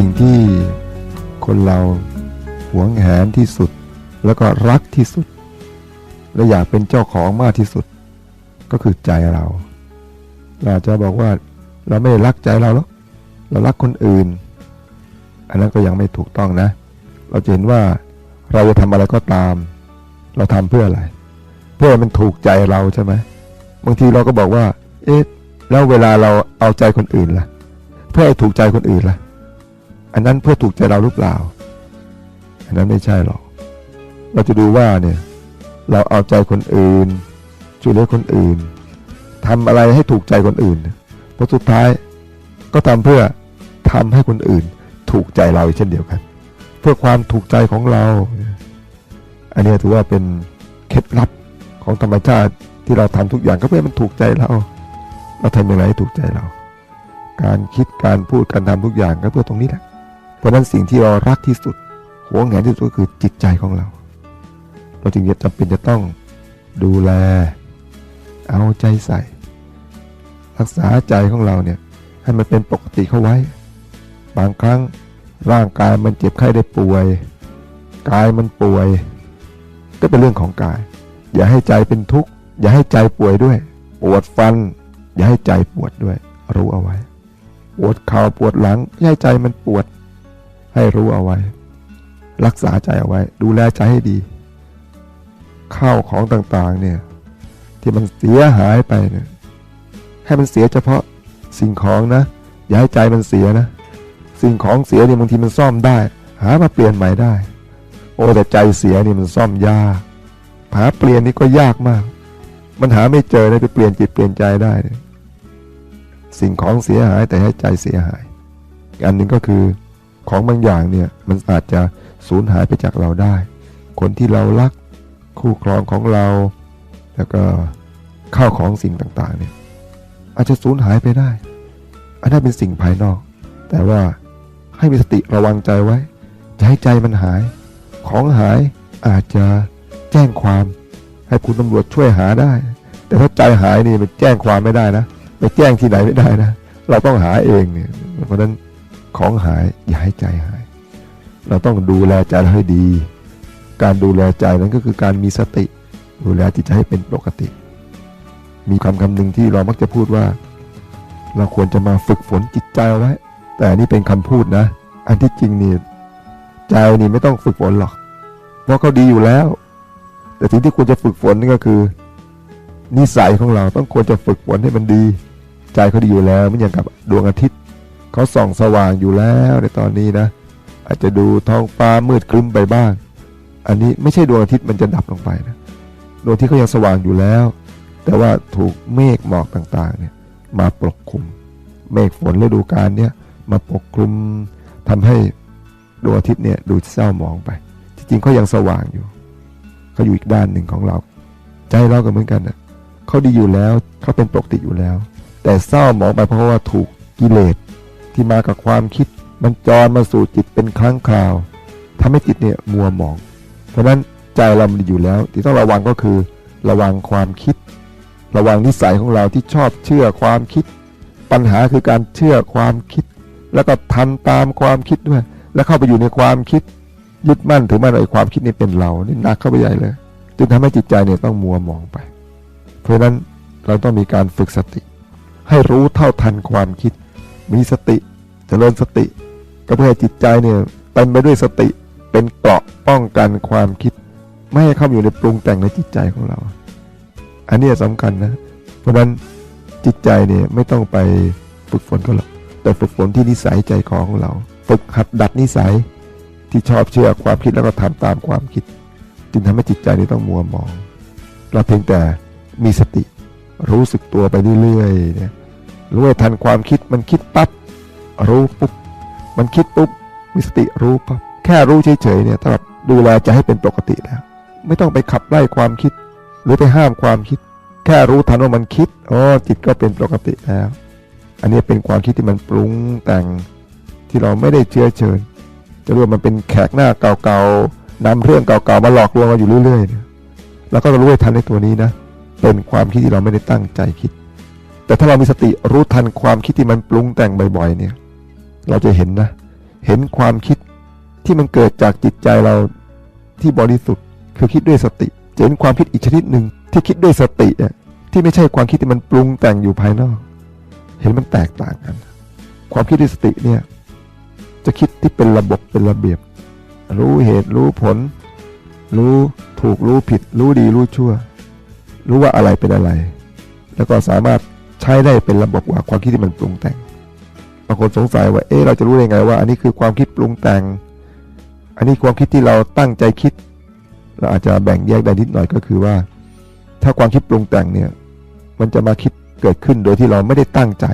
ิ่งที่คนเราหวงแหนที่สุด แล้วก็รักที่สุด และอยากเป็นเจ้าของมากที่สุด ก็คือใจเรา เราจะบอกว่าเราไม่ได้รักใจเราหรอกเรารักคนอื่น อันนั้นก็ยังไม่ถูกต้องนะ เราจะเห็นว่าเราจะทำอะไรก็ตาม เราทำเพื่ออะไร เพื่อมันถูกใจเราใช่ไหมบางทีเราก็บอกว่า เอ๊ะแล้วเวลาเราเอาใจคนอื่นล่ะ เพื่อให้ถูกใจคนอื่นล่ะ อันนั้นเพื่อถูกใจเราหรือเปล่า อันนั้นไม่ใช่หรอก เราจะดูว่าเนี่ยเราเอาใจคนอื่นช่วยเหลือคนอื่นทำอะไรให้ถูกใจคนอื่นเพราะสุดท้ายก็ทำเพื่อทำให้คนอื่น ถูกใจเราเช่นเดียวกัน เพื่อความถูกใจของเรา อันนี้ถือว่าเป็นเคล็ดลับของธรรมชาติที่เราทำทุกอย่างก็เพื่อมันถูกใจเราเราทำอย่างไรให้ถูกใจเรา การคิดการพูดการทำทุกอย่างก็เพื่อตรงนี้แหละ ราะนั้นสิ่งที่เรารักที่สุดหวงแหนที่สุดก็คือจิตใจของเรา เราจึงจำเป็นจะต้องดูแล เอาใจใส่ รักษาใจของเราเนี่ยให้มันเป็นปกติเข้าไว้ บางครั้งร่างกายมันเจ็บไข้ได้ป่วย กายมันป่วย ก็เป็นเรื่องของกาย อย่าให้ใจเป็นทุกข์ อย่าให้ใจป่วยด้วยปวดฟัน อย่าให้ใจปวดด้วย รู้เอาไว้ ปวดเข่าปวดหลังอย่าให้ใจมันปวด ให้รู้เอาไว้ รักษาใจเอาไว้ ดูแลใจให้ดีข้าวของต่างๆ เนี่ย ที่มันเสียหายไปเนี่ย ให้มันเสียเฉพาะสิ่งของนะ อย่าให้ใจมันเสียนะ สิ่งของเสียเนี่ยบางทีมันซ่อมได้ หามาเปลี่ยนใหม่ได้ โอ้แต่ใจเสียนี่มันซ่อมยากหาเปลี่ยนนี่ก็ยากมาก มันหาไม่เจอเลยไปเปลี่ยนจิตเปลี่ยนใจได้ สิ่งของเสียหายแต่ให้ใจเสียหายอีกอันหนึ่งก็คือ ของบางอย่างเนี่ยมันอาจจะสูญหายไปจากเราได้ คนที่เรารักคู่ครองของเรา แล้วก็ข้าวของสิ่งต่างๆเนี่ยอาจจะสูญหายไปได้ อันนั้นเป็นสิ่งภายนอก แต่ว่าให้มีสติระวังใจไว้อย่าให้ใจมันหาย ของหายอาจจะแจ้งความ ให้คุณตำรวจช่วยหาได้ แต่ถ้าใจหายนี่ไปแจ้งความไม่ได้นะไปแจ้งที่ไหนไม่ได้นะ เราต้องหาเองเนี่ยเพราะฉะนั้น ของหายอย่าให้ใจหาย เราต้องดูแลใจเราให้ดี การดูแลใจนั้นก็คือการมีสติ ดูแลจิตใจให้เป็นปกติ มีคำคำหนึ่งที่เรามักจะพูดว่า เราควรจะมาฝึกฝนจิตใจไว้ แต่นี่เป็นคำพูดนะ อันที่จริงนี่ใจนี่ไม่ต้องฝึกฝนหรอก เพราะเขาดีอยู่แล้ว แต่สิ่งที่ควรจะฝึกฝนนี่ก็คือนิสัยของเราต้องควรจะฝึกฝนให้มันดี ใจเขาดีอยู่แล้วไม่อย่างกับดวงอาทิตย์ เขาส่องสว่างอยู่แล้วในตอนนี้นะ อาจจะดูท้องฟ้ามืดครึ้มไปบ้าง อันนี้ไม่ใช่ดวงอาทิตย์มันจะดับลงไปนะดวงอาทิตย์เขายังสว่างอยู่แล้ว แต่ว่าถูกเมฆหมอกต่างๆเนี่ยมาปกคลุม เมฆฝนฤดูกาลเนี่ยมาปกคลุมทำให้ดวงอาทิตย์เนี่ยดูเศร้าหมองไป จริงๆเขายังสว่างอยู่เขาอยู่อีกด้านหนึ่งของเรา ใจเราก็เหมือนกันนะเขาดีอยู่แล้วเขาเป็นปกติอยู่แล้ว แต่เศร้าหมองไปเพราะว่าถูกกิเลส ที่มากับความคิด มันจรมาสู่จิตเป็นครั้งคราวทำให้จิตเนี่ยมัวหมอง เพราะฉะนั้นใจเรามันอยู่แล้ว ที่ต้องระวังก็คือระวังความคิด ระวังนิสัยของเราที่ชอบเชื่อความคิด ปัญหาคือการเชื่อความคิด แล้วก็ทำตามความคิดด้วย แล้วเข้าไปอยู่ในความคิดยึดมั่นถือมั่นไอ้ความคิดนี่เป็นเรานี่หนักเข้าไปใหญ่เลยจึงทำให้จิตใจเนี่ยต้องมัวมองไป เพราะฉะนั้นเราต้องมีการฝึกสติ ให้รู้เท่าทันความคิด มีสติ เจริญสติก็เพื่อให้จิตใจเนี่ยเต็มไปด้วยสติเป็นเกราะป้องกันความคิด ไม่ให้เข้าอยู่ในปรุงแต่งในจิตใจของเรา อันนี้สำคัญนะ เพราะฉะนั้นจิตใจเนี่ยไม่ต้องไปฝึกฝนก็หรอกแต่ฝึกฝนที่นิสัยใจคอของเรา ฝึกหัดดัดนิสัยที่ชอบเชื่อความคิดแล้วก็ทำตามความคิด จึงทำให้จิตใจนี้ต้องมัวมองเราเพียงแต่มีสติรู้สึกตัวไปเรื่อยๆเนี่ยรู้ให้ทันความคิดมันคิดปั๊บ รู้ปุ๊บมันคิดปุ๊บมีสติรู้ปั๊บแค่รู้เฉยๆเนี่ยถ้าแบบดูแลใจให้เป็นปกติแล้ว ไม่ต้องไปขับไล่ความคิด หรือไปห้ามความคิด แค่รู้ทันว่ามันคิดอ๋อจิตก็เป็นปกติแล้ว อันนี้เป็นความคิดที่มันปรุงแต่งที่เราไม่ได้เชื้อเชิญ จะรู้ว่ามันเป็นแขกหน้าเก่าๆนำเรื่องเก่าๆมาหลอกลวงเราอยู่เรื่อยๆเนี่ยแล้วก็รู้ทันในตัวนี้นะเป็นความคิดที่เราไม่ได้ตั้งใจคิด แต่ถ้าเรามีสติรู้ทันความคิดที่มันปรุงแต่งบ่อยๆเนี่ย เราจะเห็นนะ เห็นความคิดที่มันเกิดจากจิตใจเราที่บริสุทธิ์ คือคิดด้วยสติจะเห็นความคิดอีกชนิดหนึ่งที่คิดด้วยสติอะที่ไม่ใช่ความคิดที่มันปรุงแต่งอยู่ภายนอก เห็นมันแตกต่างกัน ความคิดด้วยสติเนี่ยจะคิดที่เป็นระบบเป็นระเบียบ รู้เหตุรู้ผล รู้ถูกรู้ผิด รู้ดีรู้ชั่ว รู้ว่าอะไรเป็นอะไร แล้วก็สามารถใช้ได้เป็นระบบกว่าความคิดที่มันปรุงแต่ง บางคนสงสัยว่า เอ๊ะเราจะรู้ได้ไงว่า อันนี้คือความคิดปรุงแต่ง อันนี้ความคิดที่เราตั้งใจคิด เราอาจจะแบ่งแยกได้นิดหน่อยก็คือว่า ถ้าความคิดปรุงแต่งเนี่ย มันจะมาคิดเกิดขึ้นโดยที่เราไม่ได้ตั้งใจ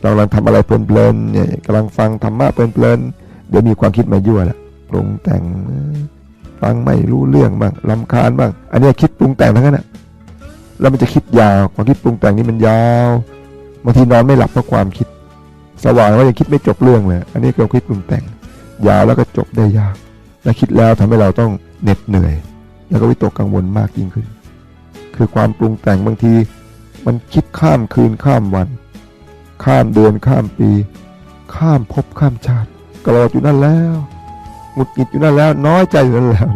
เรากำลังทำอะไรเพลินๆเนี่ยกำลังฟังธรรมะเพลินๆเดี๋ยวมีความคิดมายั่วแหละปรุงแต่งฟังไม่รู้เรื่องบ้างลำคาญบ้าง อันนี้คิดปรุงแต่งทั้งนั้นนะแล้วมันจะคิดยาวความคิดปรุงแต่งนี่มันยาวบางทีนอนไม่หลับเพราะความคิด สว่างแล้วยังคิดไม่จบเรื่องเลย อันนี้คือควาคิดปรุงแต่ง ยาวแล้วก็จบได้ยากและคิดแล้วทำให้เราต้องเหน็ดเหนื่อย แล้วก็วิตกกังวลมากยิ่งขึ้น คือความปรุงแต่งบางที มันคิดข้ามคืนข้ามวัน ข้ามเดือนข้ามปี ข้ามภพข้ามชาติกรอดอยู่นั่นแล้วหงุดหงิดอยู่นั่นแล้ว น้อยใจอยู่นั่นแล้ว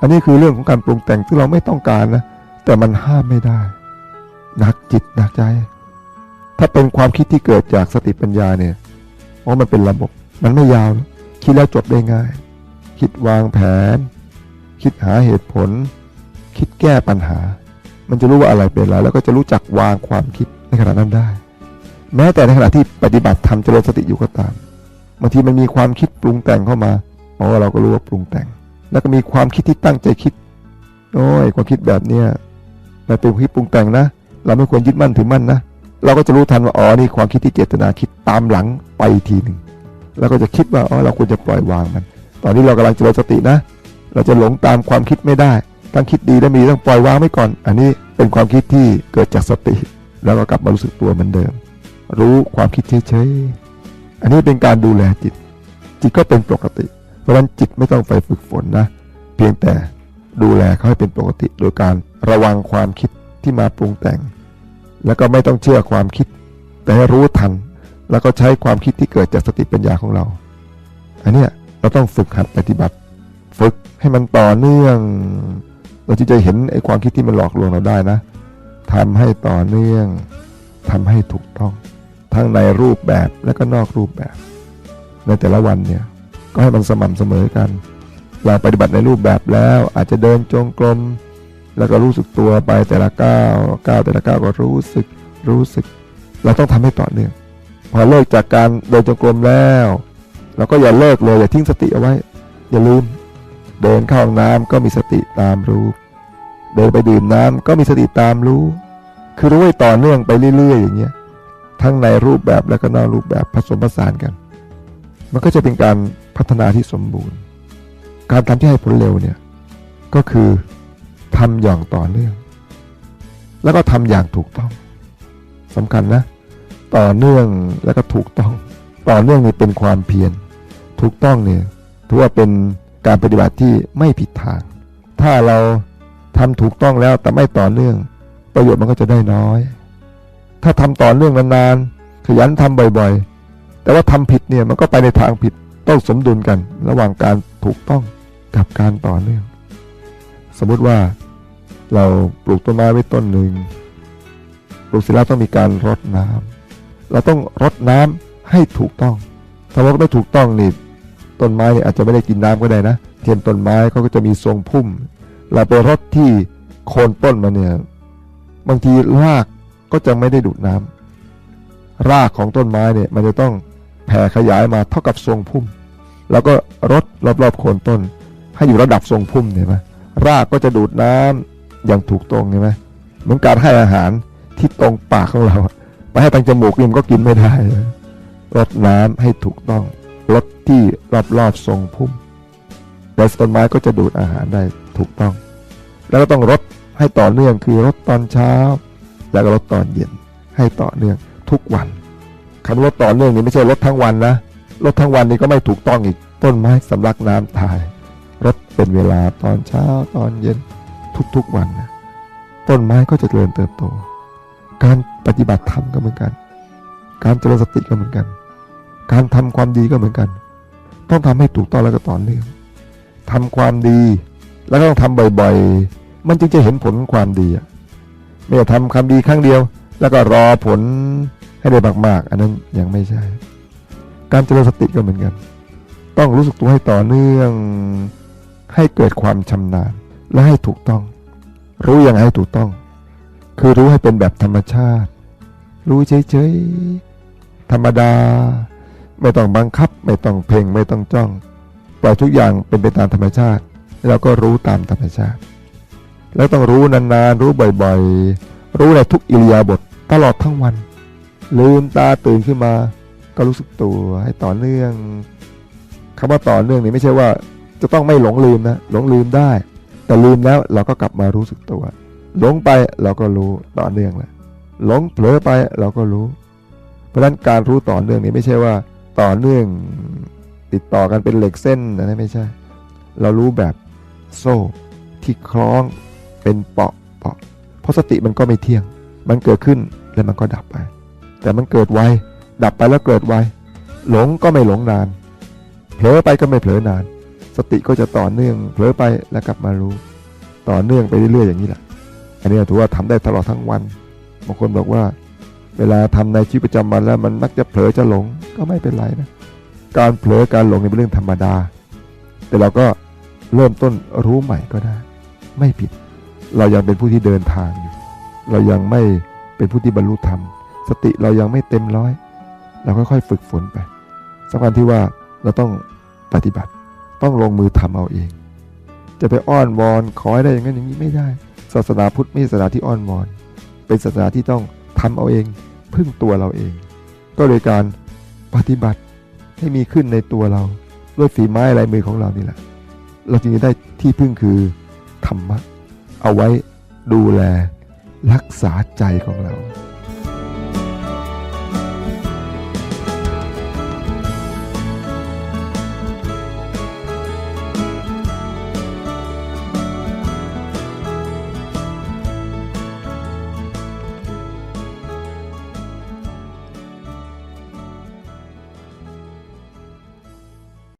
อันนี้คือเรื่องของการปรุงแต่งที่เราไม่ต้องการนะ แต่มันห้ามไม่ได้หนักจิตหนักใจ ถ้าเป็นความคิดที่เกิดจากสติปัญญาเนี่ยเพราะมันเป็นระบบ มันไม่ยาว คิดแล้วจบได้ง่าย คิดวางแผน คิดหาเหตุผล คิดแก้ปัญหา มันจะรู้ว่าอะไรเป็นอะไรแล้วก็จะรู้จักวางความคิดในขณะนั้นได้ แม้แต่ในขณะที่ปฏิบัติธรรมเจริญสติอยู่ก็ตามบางทีมันมีความคิดปรุงแต่งเข้ามาเพราะว่าเราก็รู้ว่าปรุงแต่ง แล้วก็มีความคิดที่ตั้งใจคิดโอ้ยความคิดแบบเนี้ยมันเป็นความคิดปรุงแต่งนะ เราไม่ควรยึดมั่นถือมั่นนะ เราก็จะรู้ทันว่าอ๋อนี่ความคิดที่เจตนาคิดตามหลังไปทีหนึ่งแล้วก็จะคิดว่าอ๋อเราควรจะปล่อยวางมัน ตอนนี้เรากำลังเจริญสตินะ เราจะหลงตามความคิดไม่ได้ต้องคิดดีและมีต้องปล่อยวางไว้ก่อน อันนี้เป็นความคิดที่เกิดจากสติ แล้วก็กลับมารู้สึกตัวเหมือนเดิม รู้ความคิดเฉยๆอันนี้เป็นการดูแลจิต จิตก็เป็นปกติ เพราะฉะนั้นจิตไม่ต้องไปฝึกฝนนะ เพียงแต่ดูแลเขาให้เป็นปกติ โดยการระวังความคิดที่มาปรุงแต่ง แล้วก็ไม่ต้องเชื่อความคิด แต่ให้รู้ทัน แล้วก็ใช้ความคิดที่เกิดจากสติปัญญาของเรา อันเนี้ยเราต้องฝึกหัดปฏิบัติ ฝึกให้มันต่อเนื่อง เราจึงจะเห็นไอ้ความคิดที่มันหลอกลวงเราได้นะทำให้ต่อเนื่องทำให้ถูกต้อง ทั้งในรูปแบบและก็นอกรูปแบบ ในแต่ละวันเนี่ยก็ให้มันสม่ำเสมอกัน เราปฏิบัติในรูปแบบแล้วอาจจะเดินจงกรม แล้วก็รู้สึกตัวไปแต่ละก้าวก้าวแต่ละก้าวก็รู้สึกรู้สึก เราต้องทำให้ต่อเนื่องพอเลิกจากการเดินจงกรมแล้ว เราก็อย่าเลิกเลยอย่าทิ้งสติเอาไว้ อย่าลืม เดินเข้าห้องน้ำก็มีสติตามรู้ เดินไปดื่มน้ำก็มีสติตามรู้ คือรู้ไว้ต่อเนื่องไปเรื่อย ๆ อย่างเงี้ยทั้งในรูปแบบและก็นอกรูปแบบผสมผสานกัน มันก็จะเป็นการพัฒนาที่สมบูรณ์ การทำที่ให้ผลเร็วเนี่ยก็คือ ทำอย่างต่อเนื่อง แล้วก็ทำอย่างถูกต้องสำคัญนะ ต่อเนื่องแล้วก็ถูกต้อง ต่อเนื่องนี่เป็นความเพียรถูกต้องเนี่ยถือว่าเป็นการปฏิบัติที่ไม่ผิดทาง ถ้าเราทำถูกต้องแล้วแต่ไม่ต่อเนื่อง ประโยชน์มันก็จะได้น้อย ถ้าทำต่อเนื่องนานๆขยันทำบ่อยๆ แต่ว่าทำผิดเนี่ยมันก็ไปในทางผิดต้องสมดุลกัน ระหว่างการถูกต้องกับการต่อเนื่อง สมมุติว่า เราปลูกต้นไม้ไว้ต้นหนึ่งปลูกเสร็จแล้วต้องมีการรดน้ำเราต้องรดน้ำให้ถูกต้อง ถ้ารดไม่ถูกต้องนี่ต้นไม้เนี่ยอาจจะไม่ได้กินน้ำก็ได้นะเทียนต้นไม้เขาก็จะมีทรงพุ่ม เราไปรดที่โคนต้นมันเนี่ยบางทีรากก็จะไม่ได้ดูดน้ำรากของต้นไม้เนี่ยมันจะต้องแผ่ขยายมาเท่ากับทรงพุ่ม แล้วก็รดรอบๆโคนต้น ให้อยู่ระดับทรงพุ่มเห็นไหมรากก็จะดูดน้ำ อย่างถูกตรงเห็นไหมเหมือนการให้อาหารที่ตรงปากของเราไปให้ทางจมูกกินก็กินไม่ได้รดน้ำให้ถูกต้องรดที่รอบๆทรงพุ่มแล้วต้นไม้ก็จะดูดอาหารได้ถูกต้อง แล้วก็ต้องรดให้ต่อเนื่องคือรดตอนเช้า แล้วก็รดตอนเย็น ให้ต่อเนื่องทุกวันคำว่ารดต่อเนื่องนี่ไม่ใช่รดทั้งวันนะรดทั้งวันนี่ก็ไม่ถูกต้องอีกต้นไม้สำลักน้ำตายรดเป็นเวลาตอนเช้าตอนเย็น ทุกๆวันนะต้นไม้ก็จะเจริญเติบโต การปฏิบัติธรรมก็เหมือนกัน การเจริญสติก็เหมือนกัน การทำความดีก็เหมือนกัน ต้องทำให้ถูกต้องแล้วก็ต่อเนื่องทำความดี แล้วก็ต้องทำบ่อยๆ มันจึงจะเห็นผลความดีอะไม่ใช่ทำความดีครั้งเดียว แล้วก็รอผลให้ได้มากๆ อันนั้นยังไม่ใช่ การเจริญสติก็เหมือนกัน ต้องรู้สึกตัวให้ต่อเนื่อง ให้เกิดความชำนาญ และให้ถูกต้อง รู้อย่างให้ถูกต้อง คือรู้ให้เป็นแบบธรรมชาติ รู้เฉยๆธรรมดา ไม่ต้องบังคับ ไม่ต้องเพ่งไม่ต้องจ้องปล่อยทุกอย่างเป็นไปตามธรรมชาติ แล้วก็รู้ตามธรรมชาติ แล้วต้องรู้นานๆรู้บ่อยๆ รู้ในทุกอิริยาบถตลอดทั้งวัน ลืมตาตื่นขึ้นมา ก็รู้สึกตัวให้ต่อเนื่องคำว่าต่อเนื่องนี่ไม่ใช่ว่าจะต้องไม่หลงลืมนะหลงลืมได้ แต่ลืมแล้วเราก็กลับมารู้สึกตัว หลงไปเราก็รู้ต่อเนื่องแหละหลงเผลอไปเราก็รู้ เพราะฉะนั้นการรู้ต่อเนื่องนี่ไม่ใช่ว่าต่อเนื่องติดต่อกันเป็นเหล็กเส้นนะไม่ใช่ เรารู้แบบโซ่ที่คล้องเป็นเปาะเปาะเพราะสติมันก็ไม่เที่ยง มันเกิดขึ้นแล้วมันก็ดับไป แต่มันเกิดไวดับไปแล้วเกิดไวหลงก็ไม่หลงนาน เผลอไปก็ไม่เผลอนาน สติก็จะต่อเนื่องเผลอไปแล้วกลับมารู้ต่อเนื่องไปเรื่อยๆอย่างนี้แหละอันนี้ถือว่าทำได้ตลอดทั้งวันบางคนบอกว่า เวลาทำในชีวิตประจำวันแล้วมันมักจะเผลอจะหลงก็ไม่เป็นไรนะการเผลอการหลงนี่เป็นเรื่องธรรมดา แต่เราก็เริ่มต้นรู้ใหม่ก็ได้ ไม่ผิด เรายังเป็นผู้ที่เดินทางอยู่ เรายังไม่เป็นผู้ที่บรรลุธรรม สติเรายังไม่เต็มร้อย เราค่อยๆฝึกฝนไปสำคัญที่ว่าเราต้องปฏิบัติ ต้องลงมือทำเอาเอง จะไปอ้อนวอนขอให้ได้อย่างนั้นอย่างนี้ไม่ได้ ศาสนาพุทธไม่ใช่ศาสนาที่อ้อนวอน เป็นศาสนาที่ต้องทำเอาเอง พึ่งตัวเราเอง ก็โดยการปฏิบัติให้มีขึ้นในตัวเราด้วยฝีไม้ลายมือของเรานี่แหละ เราจึงจะได้ที่พึ่งคือธรรมะ เอาไว้ดูแลรักษาใจของเรา